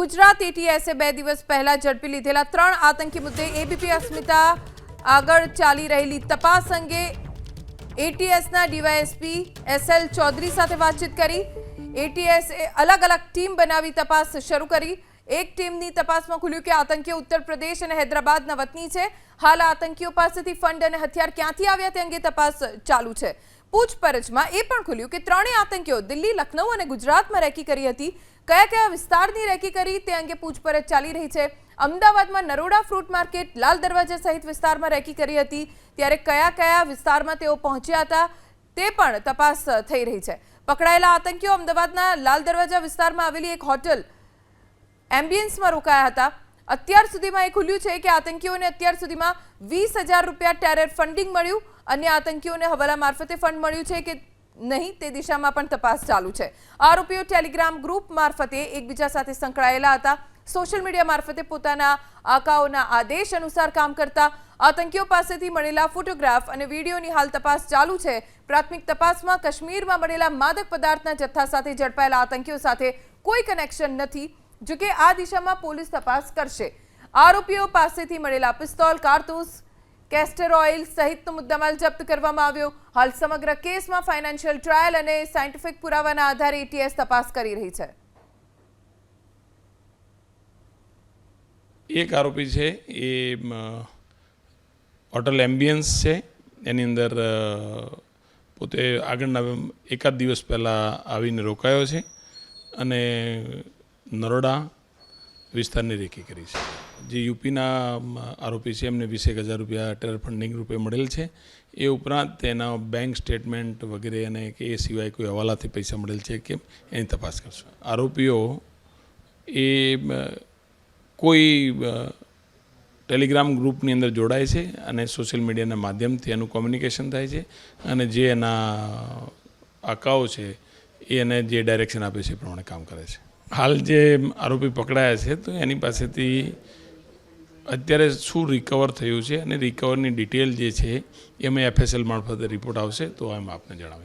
ગુજરાત એટીએસે બે દિવસ પહેલા ઝડપી લીધેલા ત્રણ આતંકી મુદ્દે એબીપી અસ્મિતા આગળ ચાલી રહેલી તપાસ અંગે એટીએસના ડીવાયએસપી એસએલ ચૌધરી સાથે વાતચીત કરી. એટીએસએ અલગ અલગ ટીમ બનાવી તપાસ શરૂ કરી. એક ટીમની તપાસમાં ખુલ્યું કે આતંકીઓ ઉત્તર પ્રદેશ અને હૈદરાબાદના વતની છે. હાલ આતંકીઓ પાસેથી ફંડ અને હથિયાર ક્યાંથી આવ્યા તે અંગે તપાસ ચાલુ છે. પૂછપરછમાં એ પણ ખુલ્યું કે ત્રણેય આતંકીઓ દિલ્હી, લખનઉ અને ગુજરાતમાં રેકી કરી હતી. કયા કયા વિસ્તારની રેકી કરી તે અંગે પૂછપરછ ચાલી રહી છે. અમદાવાદમાં નરોડા ફ્રૂટ માર્કેટ, લાલ દરવાજા સહિત વિસ્તારમાં રેકી કરી હતી. ત્યારે કયા કયા વિસ્તારમાં તેઓ પહોંચ્યા હતા તે પણ તપાસ થઈ રહી છે. પકડાયેલા આતંકીઓ અમદાવાદના લાલ દરવાજા વિસ્તારમાં આવેલી એક હોટલ, એમ્બિયન્સમાં રોકાયા હતા. અત્યાર સુધીમાં એ ખુલ્યું છે કે આતંકીઓને અત્યાર સુધીમાં વીસ હજાર રૂપિયા ટેરર ફંડિંગ મળ્યું અન્ય આતંકીઓને હવાલા મારફતે ફંડ મળ્યું છે કે નહીં તે દિશામાં પણ તપાસ ચાલુ છે. આરોપીઓ ટેલિગ્રામ ગ્રુપ મારફતે એકબીજા સાથે સંકળાયેલા હતા. સોશિયલ મીડિયા મારફતે પોતાના આકાઓના આદેશ અનુસાર કામ કરતા આતંકીઓ પાસેથી મળેલા ફોટોગ્રાફ અને વિડીયોની હાલ તપાસ ચાલુ છે. પ્રાથમિક તપાસમાં કાશ્મીરમાં મળેલા માદક પદાર્થના જથ્થા સાથે ઝડપાયેલા આતંકીઓ સાથે કોઈ કનેક્શન નથી. જો કે આ દિશામાં પોલીસ તપાસ કરશે. આરોપીઓ પાસેથી મળેલા પિસ્તોલ, કારતૂસ, કેસ્ટર ઓઇલ સહિતનો મુદ્દામાલ જપ્ત કરવામાં આવ્યો. હાલ સમગ્ર કેસમાં ફાઇનાન્શિયલ ટ્રાયલ અને સાયન્ટિફિક પુરાવાના આધારે એટીએસ તપાસ કરી રહી છે. એક આરોપી છે, એ હોટલ એમ્બિયન્સ છે. એની અંદર પોતે આગળના એકાદ દિવસ પહેલાં આવીને રોકાયો છે. અને નરોડા વિસ્તારની રેકી કરી છે. જે યુપીના આરોપી છે, એમને વીસેક હજાર રૂપિયા ટેરર ફંડિંગ રૂપે મળેલ છે. એ ઉપરાંત તેના બેંક સ્ટેટમેન્ટ વગેરે અને કે એ સિવાય કોઈ હવાલાથી પૈસા મળેલ છે કે એની તપાસ કરશું. આરોપીઓ એ કોઈ ટેલિગ્રામ ગ્રુપની અંદર જોડાય છે અને સોશિયલ મીડિયાના માધ્યમથી એનું કોમ્યુનિકેશન થાય છે અને જે એના આકાઓ છે એને જે ડાયરેક્શન આપે છે એ પ્રમાણે કામ કરે છે. હાલ જે આરોપી પકડાયા છે, તો એની પાસેથી અત્યારે શું રિકવર થયું છે અને રિકવરની ડિટેલ જે છે એ અમે એફએસએલ મારફતે રિપોર્ટ આવશે, તો એમ આપને જણાવીશું.